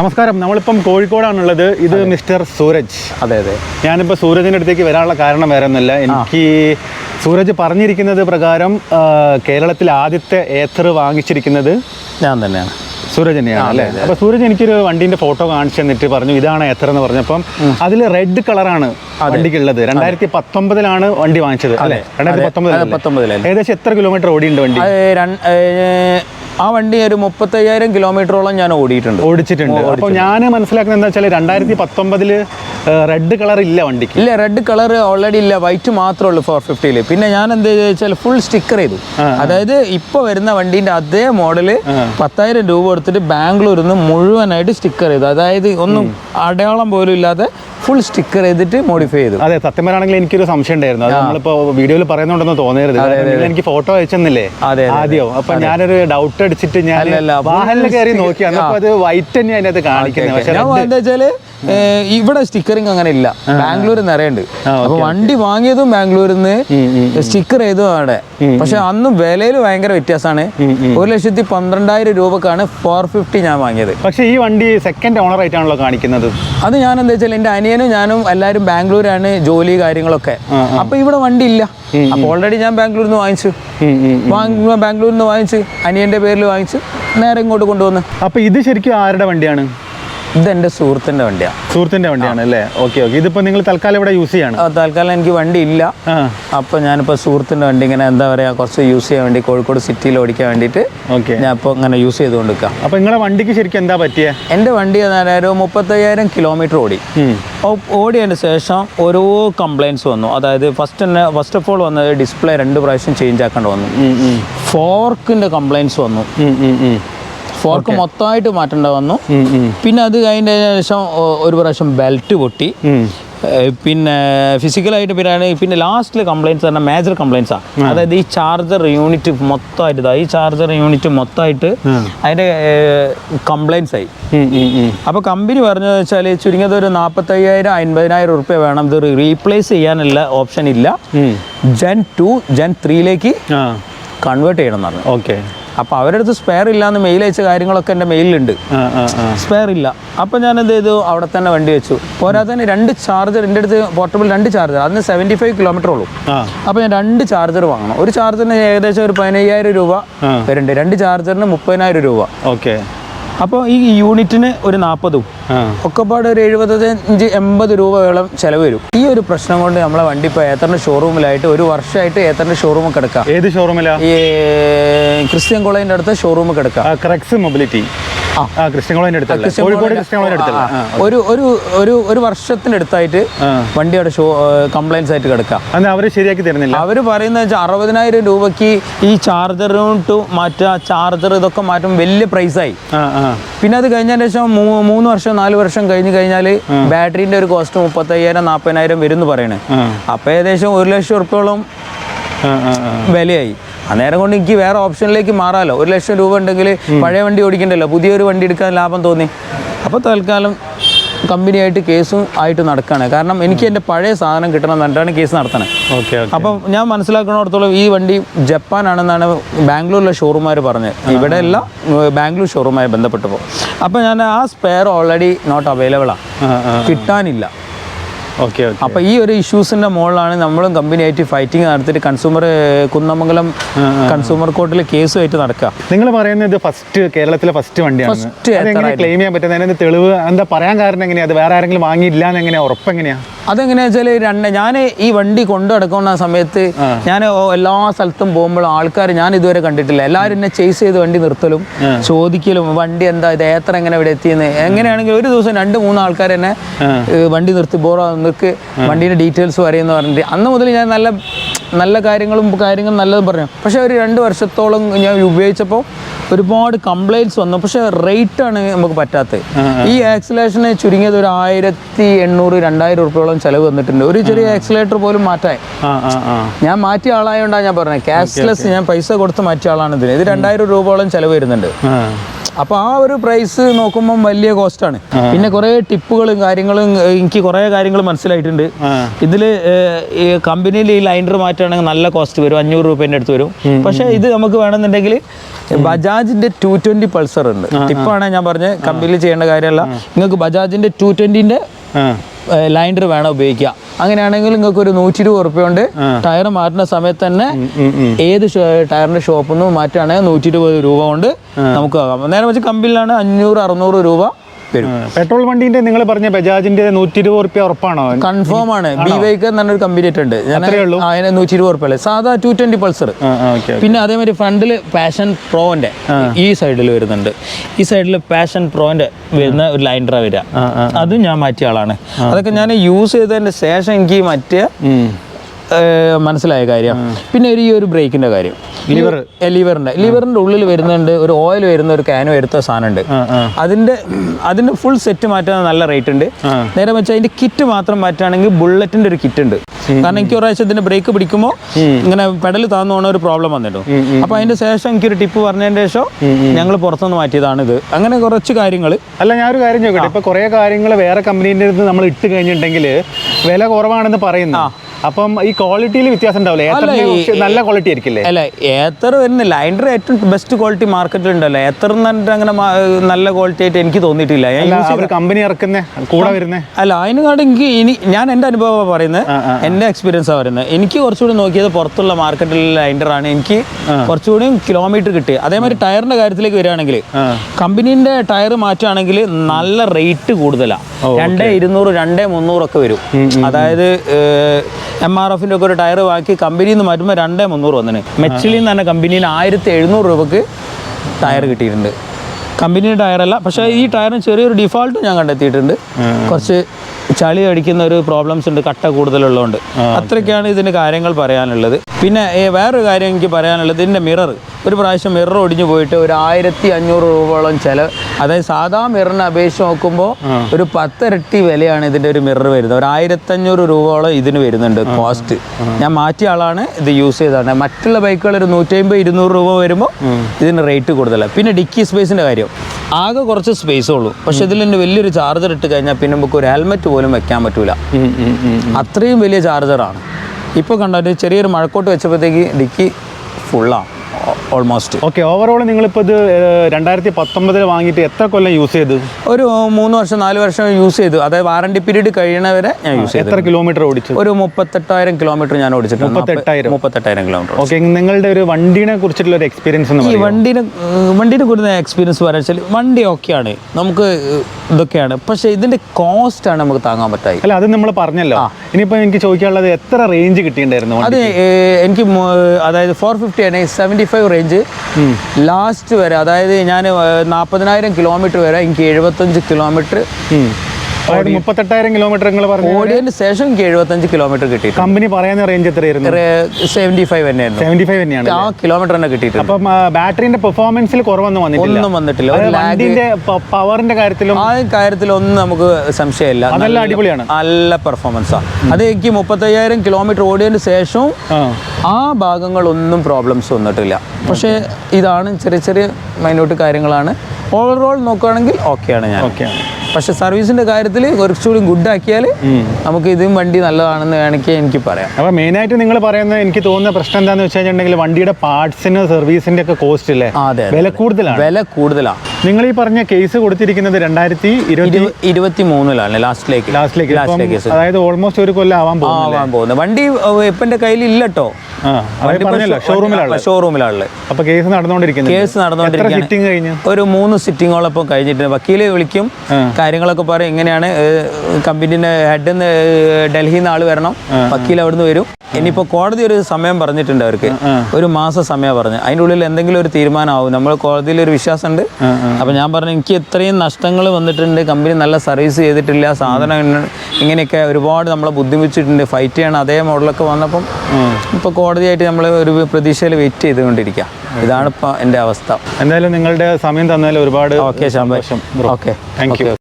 നമസ്കാരം. നമ്മളിപ്പം കോഴിക്കോടാണുള്ളത്. ഇത് മിസ്റ്റർ സൂരജ്. അതെ അതെ. ഞാനിപ്പോൾ സൂരജിന്റെ അടുത്തേക്ക് വരാനുള്ള കാരണം വേറെ ഒന്നുമില്ല എനിക്ക് സൂരജ് പറഞ്ഞിരിക്കുന്നത് പ്രകാരം കേരളത്തിൽ ആദ്യത്തെ ഏത്തർ വാങ്ങിച്ചിരിക്കുന്നത് ഞാൻ തന്നെയാണ്. സൂരജ് തന്നെയാണ് അല്ലേ? അപ്പോൾ സൂരജ് എനിക്കൊരു വണ്ടീന്റെ ഫോട്ടോ കാണിച്ചു തന്നിട്ട് പറഞ്ഞു ഇതാണ് ഏത്തർ എന്ന് പറഞ്ഞപ്പം അതിൽ റെഡ് കളറാണ് വണ്ടിക്കുള്ളത്. രണ്ടായിരത്തി പത്തൊമ്പതിലാണ് വണ്ടി വാങ്ങിച്ചത് അല്ലേ? രണ്ടായിരത്തി പത്തൊമ്പതിൽ ഏകദേശം എത്ര കിലോമീറ്റർ ഓടിയുണ്ട് വണ്ടി? ആ വണ്ടി ഒരു മുപ്പത്തയ്യായിരം കിലോമീറ്ററോളം ഞാൻ ഓടിയിട്ടുണ്ട്. ഓടിച്ചിട്ടുണ്ട്. അപ്പോൾ ഞാൻ മനസ്സിലാക്കുന്നത് എന്താ വെച്ചാൽ രണ്ടായിരത്തി പത്തൊമ്പതിൽ റെഡ് കളർ ഇല്ല വണ്ടിക്ക്. ഇല്ല റെഡ് കളർ ഓൾറെഡി ഇല്ല. വൈറ്റ് മാത്രമേ ഉള്ളൂ ഫോർ ഫിഫ്റ്റിയിൽ പിന്നെ ഞാൻ എന്ത് ചോദിച്ചാൽ വെച്ചാൽ ഫുൾ സ്റ്റിക്കർ ചെയ്തു അതായത് ഇപ്പോൾ വരുന്ന വണ്ടിന്റെ അതേ മോഡൽ പത്തായിരം രൂപ കൊടുത്തിട്ട് ബാംഗ്ലൂരിൽ നിന്ന് മുഴുവനായിട്ട് സ്റ്റിക്കർ ചെയ്തു. അതായത് ഒന്നും അടയാളം പോലും ഇല്ലാതെ ഫുൾ സ്റ്റിക്കർ ചെയ്തിട്ട് മോഡിഫൈ ചെയ്തു. അതെ സത്യം പറയുകയാണെങ്കിൽ എനിക്കൊരു സംശയം ഉണ്ടായിരുന്നു. അത് നമ്മളിപ്പോ വീഡിയോയിൽ പറയുന്നുണ്ടെന്ന് തോന്നരുത്. എനിക്ക് ഫോട്ടോ അയച്ചെന്നില്ലേ? ആദ്യം. അപ്പൊ ഞാനൊരു ഡൗട്ട് അടിച്ചിട്ട് ഞാൻ വാഹനം വാഹനിൽ കയറി നോക്കി. അത് വൈറ്റ് തന്നെ അതിനകത്ത് കാണിക്കുന്നത്. പക്ഷെ ഇവിടെ സ്റ്റിക്കറിങ് അങ്ങനെ ഇല്ല. ബാംഗ്ലൂർ നിറയുണ്ട്. അപ്പൊ വണ്ടി വാങ്ങിയതും ബാംഗ്ലൂരിൽ നിന്ന് സ്റ്റിക്കർ ചെയ്തു അവിടെ. പക്ഷെ അന്ന് വിലയിൽ ഭയങ്കര വ്യത്യാസമാണ്. ഒരു ലക്ഷത്തി പന്ത്രണ്ടായിരം രൂപക്കാണ് ഫോർ ഫിഫ്റ്റി ഞാൻ വാങ്ങിയത്. പക്ഷേ ഈ വണ്ടി സെക്കൻഡ് ഓണർ ആയിട്ടാണല്ലോ കാണിക്കുന്നത്. അത് ഞാൻ എന്താ വെച്ചാൽ എന്റെ അനിയനും ഞാനും എല്ലാവരും ബാംഗ്ലൂരാണ് ജോലി കാര്യങ്ങളൊക്കെ. അപ്പൊ ഇവിടെ വണ്ടി ഇല്ല. അപ്പൊ ഓൾറെഡി ഞാൻ ബാംഗ്ലൂരിൽ നിന്ന് വാങ്ങിച്ചു ബാംഗ്ലൂരിൽ നിന്ന് വാങ്ങിച്ചു അനിയന്റെ പേരിൽ വാങ്ങിച്ചു നേരെ ഇങ്ങോട്ട് കൊണ്ടുവന്ന്. അപ്പൊ ഇത് ശരിക്കും ആരുടെ വണ്ടിയാണ്? ഇത് എന്റെ സുഹൃത്തിന്റെ വണ്ടിയാണ് സുഹൃത്തിന്റെ വണ്ടിയാണ് അല്ലേ? ഓക്കെ ഓക്കെ ഇതിപ്പോ നിങ്ങൾ തൽക്കാലം ഇവിടെ യൂസ് ചെയ്യാണ്. തൽക്കാലം എനിക്ക് വണ്ടി ഇല്ല അപ്പൊ ഞാനിപ്പോ സുഹൃത്തിന്റെ വണ്ടി ഇങ്ങനെ എന്താ പറയാ കുറച്ച് യൂസ് ചെയ്യാൻ വേണ്ടി കോഴിക്കോട് സിറ്റിയിൽ ഓടിക്കാൻ വേണ്ടിട്ട് ഓക്കെ ഞാൻ ഇപ്പൊ ഇങ്ങനെ യൂസ് ചെയ്തുകൊണ്ടിരിക്കാം. അപ്പൊ നിങ്ങളുടെ വണ്ടിക്ക് ശരിക്കും എന്താ പറ്റിയ? എന്റെ വണ്ടി ഒരു മുപ്പത്തയ്യായിരം കിലോമീറ്റർ ഓടി. ഓടിയതിന് ശേഷം ഓരോ കംപ്ലൈൻസ് വന്നു. അതായത് ഫസ്റ്റ് തന്നെ ഫസ്റ്റ് ഓഫ് ഓൾ വന്നത് ഡിസ്പ്ലേ രണ്ട് പ്രാവശ്യം ചേഞ്ച് ആക്കേണ്ടി വന്നു. ഫോർക്കിന്റെ കംപ്ലൈൻസ് വന്നു. ഫോർക്ക് മൊത്തമായിട്ട് മാറ്റേണ്ട വന്നു. പിന്നെ അത് കഴിഞ്ഞ ശേഷം ഒരു പ്രാവശ്യം ബെൽറ്റ് പൊട്ടി. പിന്നെ ഫിസിക്കലായിട്ട് പിന്നെ പിന്നെ ലാസ്റ്റിൽ കംപ്ലയിൻസ് പറഞ്ഞാൽ മേജർ കംപ്ലയിൻസാണ് അതായത് ഈ ചാർജർ യൂണിറ്റ് മൊത്തമായിട്ട് ഈ ചാർജർ യൂണിറ്റ് മൊത്തമായിട്ട് അതിന്റെ കംപ്ലയിൻസ് ആയി. അപ്പോൾ കമ്പനി പറഞ്ഞത് വെച്ചാൽ ചുരുങ്ങിയത് ഒരു നാൽപ്പത്തയ്യായിരം അൻപതിനായിരം ഉറുപ്പ്യ വേണം. ഇത് റീപ്ലേസ് ചെയ്യാനുള്ള ഓപ്ഷൻ ഇല്ല. ജെൻ ടു ജെൻ ത്രീയിലേക്ക് കൺവേർട്ട് ചെയ്യണം എന്നാണ്. ഓക്കെ അപ്പോൾ അവരടുത്ത് സ്പെയർ ഇല്ലാന്ന് മെയിൽ അയച്ച കാര്യങ്ങളൊക്കെ എന്റെ മെയിലുണ്ട് സ്പെയർ ഇല്ല. അപ്പോൾ ഞാൻ എന്ത് ചെയ്തു? അവിടെ തന്നെ വണ്ടി വെച്ചു. പോരാത്തന്നെ രണ്ട് ചാർജർ എന്റെ അടുത്ത് പോർട്ടബിൾ രണ്ട് ചാർജർ അതിന് സെവന്റി ഫൈവ് കിലോമീറ്റർ ഉള്ളൂ അപ്പൊ അപ്പോൾ ഞാൻ രണ്ട് ചാർജർ വാങ്ങണം. ഒരു ചാർജറിന് ഏകദേശം ഒരു പതിനയ്യായിരം രൂപ. വരുന്നുണ്ട് രണ്ട് ചാർജറിന് മുപ്പതിനായിരം രൂപ. ഓക്കെ. അപ്പോൾ ഈ യൂണിറ്റിന് ഒരു നാൽപ്പതും ഒക്കെപ്പാട് ഒരു എഴുപത്തഞ്ച് എൺപത് രൂപയോളം ചിലവ് വരും. ഈ ഒരു പ്രശ്നം കൊണ്ട് നമ്മളെ വണ്ടി ഇപ്പോൾ ഏത്തറിന്റെ ഷോറൂമിലായിട്ട് ഒരു വർഷമായിട്ട് ഏത്തറിന്റെ ഷോറൂമിൽ കിടക്കാം ഏത് ഷോറൂമിലാ ഈ ക്രിസ്ത്യൻ കോളേജിന്റെ അടുത്ത ഷോറൂമിൽ കിടക്കാം ക്രക്സ് മൊബിലിറ്റി. ഒരു ഒരു ഒരു ഒരു വർഷത്തിന്റെ അടുത്തായിട്ട് ആ. വണ്ടി അവിടെ ഷോ കംപ്ലൈൻസ് ആയിട്ട് കിടക്കാം. അവർ ശരിയാക്കി തരുന്നില്ല? അവർ പറയുന്നത് വെച്ചാൽ അറുപതിനായിരം രൂപയ്ക്ക് ഈ ടു മാറ്റുക ചാർജർ ഇതൊക്കെ മാറ്റും വലിയ പ്രൈസായി പിന്നെ അത് കഴിഞ്ഞതിന് ശേഷം മൂന്ന് വർഷം നാല് വർഷം കഴിഞ്ഞ് കഴിഞ്ഞാൽ ബാറ്ററിന്റെ ഒരു കോസ്റ്റ് മുപ്പത്തയ്യായിരം നാൽപ്പതിനായിരം വരും എന്ന് പറയണേ അപ്പൊ ഏകദേശം ഒരു ലക്ഷം ആ വിലയായി. അന്നേരം കൊണ്ട് എനിക്ക് വേറെ ഓപ്ഷനിലേക്ക് മാറാമല്ലോ ഒരു ലക്ഷം രൂപ ഉണ്ടെങ്കിൽ പഴയ വണ്ടി ഓടിക്കണ്ടല്ലോ. പുതിയൊരു വണ്ടി എടുക്കാൻ ലാഭം തോന്നി. അപ്പോൾ തൽക്കാലം കമ്പനിയായിട്ട് കേസും ആയിട്ട് നടക്കുകയാണ് കാരണം എനിക്ക് എന്റെ പഴയ സാധനം കിട്ടണം എന്ന് പറഞ്ഞിട്ടാണ് കേസ് നടത്തണത് ഓക്കെ അപ്പം ഞാൻ മനസ്സിലാക്കണോടത്തോളം ഈ വണ്ടി ജപ്പാനാണെന്നാണ് ബാംഗ്ലൂരിലെ ഷോറൂമാർ പറഞ്ഞത്. ഇവിടെ അല്ല ബാംഗ്ലൂർ ഷോറൂമായി ബന്ധപ്പെട്ടപ്പോൾ അപ്പോൾ ഞാൻ ആ സ്പെയർ ഓൾറെഡി നോട്ട് അവൈലബിളാണ് കിട്ടാനില്ല. ഓക്കെ അപ്പോൾ ഈ ഒരു ഇഷ്യൂസിന്റെ മുകളിലാണ് നമ്മളും കമ്പനിയായിട്ട് ഫൈറ്റിംഗ് നടത്തിയിട്ട് കൺസ്യൂമർ കുന്നമംഗലം കൺസ്യൂമർ കോർട്ടിൽ കേസുമായിട്ട് നടക്കുക. നിങ്ങൾ പറയുന്നത് ഫസ്റ്റ് കേരളത്തിലെ ഫസ്റ്റ് വണ്ടിയാണ്. ഫസ്റ്റ് ക്ലെയിം ചെയ്യാൻ പറ്റുന്നത്? അതിന്റെ തെളിവ് എന്താ പറയാൻ കാരണം എങ്ങനെയാണ് അത് വേറെ ആരെങ്കിലും വാങ്ങിയില്ല എന്ന് എങ്ങനെയാണ് ഉറപ്പ് അതെങ്ങനെയാ വെച്ചാൽ രണ്ട് ഞാൻ ഈ വണ്ടി കൊണ്ടു നടക്കുന്ന സമയത്ത് ഞാൻ എല്ലാ സ്ഥലത്തും പോകുമ്പോഴും ആൾക്കാർ ഞാൻ ഇതുവരെ കണ്ടിട്ടില്ല. എല്ലാവരും എന്നെ ചേസ് ചെയ്ത് വണ്ടി നിർത്തലും ചോദിക്കലും വണ്ടി എന്താ ഇത് ഏത്ര എങ്ങനെ ഇവിടെ എത്തിയെന്ന് എങ്ങനെയാണെങ്കിൽ ഒരു ദിവസം രണ്ട് മൂന്ന് ആൾക്കാർ എന്നെ വണ്ടി നിർത്തി ബോറ നിർക്ക് വണ്ടീന്റെ ഡീറ്റെയിൽസ് പറയുമെന്ന് പറഞ്ഞിട്ട്. അന്ന് മുതൽ ഞാൻ നല്ല നല്ല കാര്യങ്ങളും കാര്യങ്ങളും നല്ലതും പറഞ്ഞു. പക്ഷേ ഒരു രണ്ട് വർഷത്തോളം ഞാൻ ഉപയോഗിച്ചപ്പോൾ ഒരുപാട് കംപ്ലൈന്റ്സ് വന്നു. പക്ഷേ റേറ്റ് ആണ് നമുക്ക് പറ്റാത്തത്. ഈ ആക്സിലേഷന് ചുരുങ്ങിയത് ഒരു ആയിരത്തി എണ്ണൂറ് രണ്ടായിരം ഉറുപ്പ്യോളം ചിലവ് വന്നിട്ടുണ്ട്. ഒരു ചെറിയ ആക്സിലേറ്റർ പോലും മാറ്റാൻ ആ ഞാൻ മാറ്റിയ ആളായതുകൊണ്ടാണ് ഞാൻ പറഞ്ഞത്. ക്യാഷ്ലെസ് ഞാൻ പൈസ കൊടുത്ത് മാറ്റിയ ആളാണ് ഇതിന്. ഇത് രണ്ടായിരം രൂപയോളം ചിലവ് വരുന്നുണ്ട്. അപ്പോൾ ആ ഒരു പ്രൈസ് നോക്കുമ്പോൾ വലിയ കോസ്റ്റ് ആണ്. പിന്നെ കുറേ ടിപ്പുകളും കാര്യങ്ങളും എനിക്ക് കുറേ കാര്യങ്ങൾ മനസ്സിലായിട്ടുണ്ട്. ഇതിൽ ഇതിൽ കമ്പനിയിൽ ഈ ലൈനർ മാറ്റുകയാണെങ്കിൽ നല്ല കോസ്റ്റ് വരും അഞ്ഞൂറ് രൂപേന്റെ അടുത്ത് വരും. പക്ഷെ ഇത് നമുക്ക് വേണമെന്നുണ്ടെങ്കിൽ ബജാജിന്റെ ടു ട്വന്റി പൾസർ ഉണ്ട്. ടിപ്പാണ് ഞാൻ പറഞ്ഞത് കമ്പനിയിൽ ചെയ്യേണ്ട കാര്യമല്ല. നിങ്ങൾക്ക് ബജാജിന്റെ ടു ട്വന്റിന്റെ ലൈനർ വേണം ഉപയോഗിക്കുക. അങ്ങനെയാണെങ്കിൽ നിങ്ങൾക്ക് ഒരു നൂറ്റി ഇരുപത് ഉറുപ്പ്യ ടയർ മാറ്റുന്ന സമയത്ത് തന്നെ ഏത് ടയറിന്റെ ഷോപ്പിൽ നിന്ന് മാറ്റുകയാണെങ്കിൽ നൂറ്റി ഇരുപത് രൂപ കൊണ്ട് നമുക്ക് ആകാം നേരെ വെച്ച് കമ്പനിയിലാണ് അഞ്ഞൂറ് അറുന്നൂറ് രൂപ വരും. പെട്രോൾ വണ്ടിന്റെ നിങ്ങൾ പറഞ്ഞ ബജാജിന്റെ നൂറ്റി ഇരുപത് റുപ്യ ഉറപ്പാണോ? കൺഫേം ആണ്. ബി വൈക്ക് എന്നൊരു കമ്പനി ഉണ്ട്? അതിന് നൂറ്റി ഇരുപത് റുപ്യ സാധാ ടു ട്വന്റി പൾസർ പിന്നെ അതേമാതിരി ഫ്രണ്ടിൽ പാഷൻ പ്രോന്റെ ഈ സൈഡിൽ വരുന്നുണ്ട്. ഈ സൈഡിൽ പാഷൻ പ്രോന്റെ വരുന്ന ഒരു ലൈൻഡറാ വരിക അതും ഞാൻ മാറ്റിയ ആളാണ്. അതൊക്കെ ഞാൻ യൂസ് ചെയ്തതിന്റെ ശേഷം എനിക്ക് മറ്റേ മനസ്സിലായ കാര്യം. പിന്നെ ഒരു ഈ ഒരു ബ്രേക്കിന്റെ കാര്യം. ലിവർ ലിവറിന്റെ. ലിവറിന്റെ ഉള്ളിൽ വരുന്നുണ്ട് ഒരു ഓയിൽ വരുന്ന ഒരു ക്യാനോ എടുത്ത സാധനമുണ്ട്. അതിന്റെ അതിന്റെ ഫുൾ സെറ്റ് മാറ്റാൻ നല്ല റേറ്റ് ഉണ്ട്. നേരെ വെച്ചാൽ അതിന്റെ കിറ്റ് മാത്രം മാറ്റുകയാണെങ്കിൽ ബുള്ളറ്റിന്റെ ഒരു കിറ്റ് ഉണ്ട്. കാരണം എനിക്ക് ഒരാഴ്ച ഇതിന്റെ ബ്രേക്ക് പിടിക്കുമ്പോൾ ഇങ്ങനെ പെഡൽ താന്നു പോണ ഒരു പ്രോബ്ലം വന്നിട്ടു അപ്പൊ അതിന്റെ ശേഷം എനിക്ക് ഒരു ടിപ്പ് പറഞ്ഞതിന്റെ ശേഷം ഞങ്ങൾ പുറത്തുനിന്ന് മാറ്റിയതാണ് ഇത്. അങ്ങനെ കുറച്ച് കാര്യങ്ങൾ അല്ല ഞാൻ ഒരു കാര്യം ചോദിക്കട്ടെ. ഇപ്പൊ കുറെ കാര്യങ്ങൾ വേറെ കമ്പനീന്റെ അടുത്ത് നമ്മൾ ഇട്ട് കഴിഞ്ഞിട്ടുണ്ടെങ്കിൽ വില കുറവാണെന്ന് പറയുന്നു അപ്പം ഈ ക്വാളിറ്റിയിൽ വ്യത്യാസം ഉണ്ടാവില്ല? നല്ല ക്വാളിറ്റി ആയിരിക്കില്ലേ? അല്ല ഏത്തർ വരുന്നില്ല. അതിന്റെ ഏറ്റവും ബെസ്റ്റ് ക്വാളിറ്റി മാർക്കറ്റിൽ ഉണ്ടല്ലോ. ഏത്തർ എന്ന് പറഞ്ഞിട്ട് അങ്ങനെ നല്ല ക്വാളിറ്റി ആയിട്ട് എനിക്ക് തോന്നിയിട്ടില്ല. കമ്പനി ഇറക്കുന്നേ കൂടെ വരുന്നേ? അല്ല അതിനെക്കാട്ടും എനിക്ക് ഇനി ഞാൻ എന്റെ അനുഭവമാണ് പറയുന്നത്. എന്റെ എക്സ്പീരിയൻസാണ് പറയുന്നത്. എനിക്ക് കുറച്ചുകൂടി നോക്കിയത് പുറത്തുള്ള മാർക്കറ്റിലുള്ള ലൈൻഡറാണ് എനിക്ക് കുറച്ചുകൂടി കിലോമീറ്റർ കിട്ടി. അതേമാതിരി ടയറിന്റെ കാര്യത്തിലേക്ക് വരികയാണെങ്കിൽ കമ്പനീന്റെ ടയർ മാറ്റുകയാണെങ്കിൽ നല്ല റേറ്റ് കൂടുതലാണ് രണ്ടേ ഇരുന്നൂറ് രണ്ടേ മുന്നൂറൊക്കെ വരും. അതായത് എം ആർ എഫിന്റെ ഒക്കെ ഒരു ടയർ ബാക്കി കമ്പനിയിൽ നിന്ന് മാറ്റുമ്പോൾ രണ്ടേ മുന്നൂറ് വന്നിന്. മെച്ചിലിൽ നിന്ന് തന്നെ കമ്പനിയിൽ ആയിരത്തി എഴുന്നൂറ് രൂപക്ക് ടയർ കിട്ടിയിട്ടുണ്ട്. കമ്പനിയുടെ ടയറല്ല. പക്ഷേ ഈ ടയറിന് ചെറിയൊരു ഡിഫോൾട്ട് ഞാൻ കണ്ടെത്തിയിട്ടുണ്ട്. കുറച്ച് ചളി അടിക്കുന്ന ഒരു പ്രോബ്ലംസ് ഉണ്ട് കട്ട കൂടുതലുള്ളതുകൊണ്ട്. അത്രയ്ക്കാണ് ഇതിന് കാര്യങ്ങൾ പറയാനുള്ളത്. പിന്നെ ഈ വേറൊരു കാര്യം എനിക്ക് പറയാനുള്ളത് ഇതിന്റെ മിറർ ഒരു പ്രാവശ്യം മിറർ ഒടിഞ്ഞു പോയിട്ട് ഒരു ആയിരത്തി അഞ്ഞൂറ് രൂപയോളം ചില അതായത് സാധാ മിററിനെ അപേക്ഷിച്ച് നോക്കുമ്പോൾ ഒരു പത്തിരട്ടി വിലയാണ് ഇതിന്റെ ഒരു മിറർ വരുന്നത്. ഒരു ആയിരത്തഞ്ഞൂറ് രൂപയോളം ഇതിന് വരുന്നുണ്ട് കോസ്റ്റ് ഞാൻ മാറ്റിയ ആളാണ് ഇത് യൂസ് ചെയ്തതാണ്. മറ്റുള്ള ബൈക്കുകൾ ഒരു നൂറ്റി അമ്പത് ഇരുന്നൂറ് രൂപ വരുമ്പോൾ ഇതിന് റേറ്റ് കൂടുതലാണ് പിന്നെ ഡിക്കി സ്പേസിന്റെ കാര്യം. ആകെ കുറച്ച് സ്പേസ് ഉള്ളൂ. പക്ഷെ ഇതിൽ എന്റെ വലിയൊരു ചാർജർ ഇട്ട് കഴിഞ്ഞാൽ പിന്നെ നമുക്ക് ഒരു ഹെൽമെറ്റ് പോലും വെക്കാൻ പറ്റൂല. അത്രയും വലിയ ചാർജറാണ് ഇപ്പോൾ കണ്ടോ ചെറിയൊരു മഴക്കോട്ട് വെച്ചപ്പോഴത്തേക്ക് ഡിക്കി ഫുള്ളാണ് ഓൾമോസ്റ്റ് ഓക്കെ ഓവറോൾ നിങ്ങളിപ്പോൾ ഇത് രണ്ടായിരത്തി പത്തൊമ്പതിൽ വാങ്ങിയിട്ട് എത്ര കൊല്ലം യൂസ് ചെയ്തു? ഒരു മൂന്ന് വർഷം നാല് വർഷം യൂസ് ചെയ്തു. അതായത് വാറണ്ടി പീരീഡ് കഴിയണവരെ ഞാൻ യൂസ് ചെയ്തു എത്ര കിലോമീറ്റർ ഓടിച്ചു? ഒരു മുപ്പത്തെട്ടായിരം കിലോമീറ്റർ ഞാൻ ഓടിച്ചിട്ടുണ്ട്. മുപ്പത്തെട്ടായിരം? മുപ്പത്തെട്ടായിരം കിലോമീറ്റർ ഓക്കെ നിങ്ങളുടെ ഒരു വണ്ടീനെ കുറിച്ചിട്ടുള്ള ഒരു എക്സ്പീരിയൻസ് എന്ന് ഈ വണ്ടിനെ വണ്ടിനെ കുറിച്ച് എക്സ്പീരിയൻസ് പറയാൻ വെച്ചാൽ വണ്ടി ഓക്കെയാണ് നമുക്ക് ഇതൊക്കെയാണ്. പക്ഷേ ഇതിന്റെ കോസ്റ്റാണ് നമുക്ക് താങ്ങാൻ പറ്റായി. അല്ല അത് നമ്മൾ പറഞ്ഞല്ലോ. ഇനിയിപ്പോൾ എനിക്ക് ചോദിക്കാനുള്ളത് എത്ര റേഞ്ച് കിട്ടിയിട്ടുണ്ടായിരുന്നു അത് എനിക്ക് അതായത് ഫോർ ഫിഫ്റ്റി ആണ് സെവന്റി ഫൈവ് റേഞ്ച് ലാസ്റ്റ് വരെ അതായത് ഞാൻ നാൽപ്പതിനായിരം കിലോമീറ്റർ വരെ എനിക്ക് എഴുപത്തഞ്ച് കിലോമീറ്റർ മുപ്പത്തെട്ടായിരം കിലോമീറ്റർ നിങ്ങൾ പറഞ്ഞു ഓടിയതിന് ശേഷം എഴുപത്തഞ്ച് കിലോമീറ്റർ കിട്ടി കമ്പനി പറയുന്ന റേഞ്ച് എത്രയായിരുന്നു? സെവന്റി ഫൈവ് തന്നെയായിരുന്നു. സെവന്റി ഫൈവ് തന്നെയാണ് ആ കിലോമീറ്റർ തന്നെ കിട്ടിയിട്ട് അപ്പം ബാറ്ററിന്റെ പെർഫോമൻസിൽ കുറവൊന്നും വന്നിട്ടില്ല. ഒന്നും വന്നിട്ടില്ല. ഒരു അതായത് ലാഗ് വണ്ടിന്റെ പവറിന്റെ കാര്യത്തിലും ആ കാര്യത്തിലൊന്നും നമുക്ക് സംശയമില്ല. നല്ല- അടിപൊളിയാണ്. നല്ല പെർഫോമൻസാണ് അത് എനിക്ക് മുപ്പത്തയ്യായിരം കിലോമീറ്റർ ഓടിയതിന് ശേഷവും ആ. ആ ഭാഗങ്ങളൊന്നും പ്രോബ്ലംസ് വന്നിട്ടില്ല. പക്ഷേ ഇതാണ് ചെറിയ ചെറിയ മൈന്യൂട്ട് കാര്യങ്ങളാണ്. ഓവറോൾ നോക്കുകയാണെങ്കിൽ ഓക്കെയാണ് ഞാൻ. ഓക്കെയാണ് പക്ഷേ സർവീസിന്റെ കാര്യത്തിൽ കുറച്ചുകൂടി ഗുഡ് ആക്കിയാൽ നമുക്ക് ഇതും വണ്ടി നല്ലതാണെന്ന് വേണമെങ്കിൽ എനിക്ക് പറയാം. അപ്പൊ മെയിൻ ആയിട്ട് നിങ്ങൾ പറയുന്ന എനിക്ക് തോന്നുന്ന പ്രശ്നം എന്താണെന്ന് വെച്ച് കഴിഞ്ഞിട്ടുണ്ടെങ്കിൽ വണ്ടിയുടെ പാർട്സിന് സർവീസിന്റെ ഒക്കെ കോസ്റ്റ് അല്ലേ അതെ. വില കൂടുതലാണ്. വില കൂടുതലാണ്. നിങ്ങൾ ഈ പറഞ്ഞ കേസ് കൊടുത്തിരിക്കുന്നത് രണ്ടായിരത്തി ഇരുപത്തി മൂന്നിലാണ് ലാസ്റ്റിലേക്ക്. ലാസ്റ്റിലേക്ക്. ഇപ്പം ലാസ്റ്റിലേക്ക് അതായത് ഓൾമോസ്റ്റ് ഒരു കൊല്ലം ആവാൻ ആവാൻ പോകുന്നത് വണ്ടി എപ്പന്റെ കയ്യിൽ ഇല്ല കേട്ടോ ആ അതായത് പറഞ്ഞല്ലോ ഷോറൂമിലാണ് ഷോറൂമിലാണ് അപ്പൊ കേസ് നടന്നുകൊണ്ടിരിക്കുന്നത്. കേസ് നടന്നുകൊണ്ടിരിക്കുകയാണ്. ഒരു മൂന്ന് സിറ്റിങ്ങോളപ്പം കഴിഞ്ഞിട്ടുണ്ട്. വക്കീൽ വിളിക്കും കാര്യങ്ങളൊക്കെ പറയും എങ്ങനെയാണ് കമ്പനീന്റെ ഹെഡ് ഡൽഹിയിൽ നിന്ന് ആൾ വരണം. വക്കീൽ അവിടുന്ന് വരും. ഇനിയിപ്പോൾ കോടതി ഒരു സമയം പറഞ്ഞിട്ടുണ്ട് അവർക്ക്. ഒരു മാസം സമയം പറഞ്ഞു. അതിന്റെ ഉള്ളിൽ എന്തെങ്കിലും ഒരു തീരുമാനമാവും. നമ്മൾ കോടതിയിൽ ഒരു വിശ്വാസമുണ്ട്. അപ്പം ഞാൻ പറഞ്ഞു എനിക്ക് ഇത്രയും നഷ്ടങ്ങൾ വന്നിട്ടുണ്ട്. കമ്പനി നല്ല സർവീസ് ചെയ്തിട്ടില്ല. സാധനം ഇങ്ങനെയൊക്കെ ഒരുപാട് നമ്മളെ ബുദ്ധിമുട്ടിച്ചിട്ടുണ്ട്. ഫൈറ്റ് ചെയ്യണം അതേ മോഡലൊക്കെ വന്നപ്പം ഇപ്പോൾ കോടതിയായിട്ട് നമ്മൾ ഒരു പ്രതീക്ഷയിൽ വെയിറ്റ് ചെയ്തുകൊണ്ടിരിക്കുക ഇതാണ് ഇപ്പോൾ എന്റെ അവസ്ഥ. എന്തായാലും നിങ്ങളുടെ സമയം തന്നാലും ഒരുപാട് okay bro. Okay. Thank you